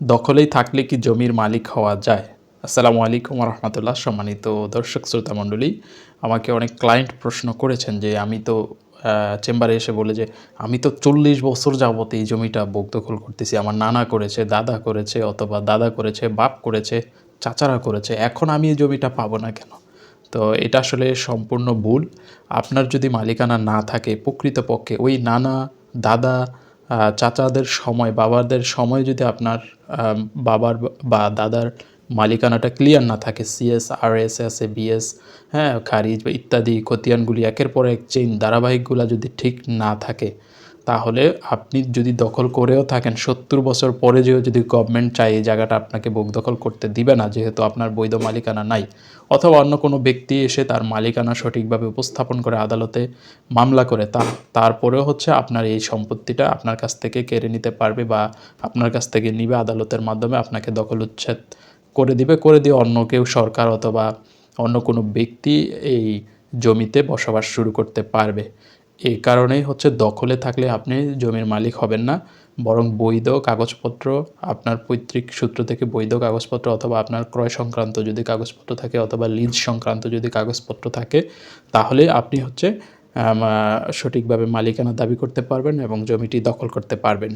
দখলেই থাকলে কি জমির মালিক হওয়া যায়? আসসালামু আলাইকুম রহমতুল্লাহ সম্মানিত দর্শক শ্রোতা মণ্ডলী, আমাকে অনেক ক্লায়েন্ট প্রশ্ন করেছেন যে আমি তো চেম্বারে এসে বলে যে, আমি তো চল্লিশ বছর যাবত এই জমিটা বোক দখল করতেছি। আমার নানা করেছে, দাদা করেছে, অথবা দাদা করেছে, বাপ করেছে, চাচারা করেছে। এখন আমি এই জমিটা পাবো না কেন? তো এটা আসলে সম্পূর্ণ ভুল। আপনার যদি মালিকানা না থাকে, প্রকৃতপক্ষে ওই নানা, দাদা চাচাদের সময়, বাবাদের সময় যদি আপনার বাবার বা দাদার মালিকানাটা ক্লিয়ার না থাকে CS R S S A BS হ্যাঁ খারিজ ইত্যাদি, খতিয়ানগুলি একের পর এক চেইন ধারাবাহিকগুলো যদি ঠিক না থাকে তাহলে আপনি যদি দখল করেও থাকেন, সত্তর বছর পরে যেও যদি গভর্নমেন্ট চায় এই জায়গাটা আপনাকে বুক দখল করতে দিবে না, যেহেতু আপনার বৈধ মালিকানা নাই, অথবা অন্য কোনো ব্যক্তি এসে তার মালিকানা সঠিকভাবে উপস্থাপন করে আদালতে মামলা করে, তা, তারপরেও হচ্ছে আপনার এই সম্পত্তিটা আপনার কাছ থেকে কেড়ে নিতে পারবে বা আপনার কাছ থেকে নিবে, আদালতের মাধ্যমে আপনাকে দখল উচ্ছেদ করে দিবে, করে দিয়ে অন্য কেউ সরকার অথবা অন্য কোনো ব্যক্তি এই জমিতে বসবাস শুরু করতে পারবে। এই কারণেই হচ্ছে দখলে থাকলে আপনি জমির মালিক হবেন না, বরং বৈধ কাগজপত্র, আপনার পৈতৃক সূত্র থেকে বৈধ কাগজপত্র অথবা আপনার ক্রয় সংক্রান্ত যদি কাগজপত্র থাকে অথবা লিজ সংক্রান্ত যদি কাগজপত্র থাকে, তাহলে আপনি হচ্ছে সঠিকভাবে মালিকানা দাবি করতে পারবেন এবং জমিটি দখল করতে পারবেন।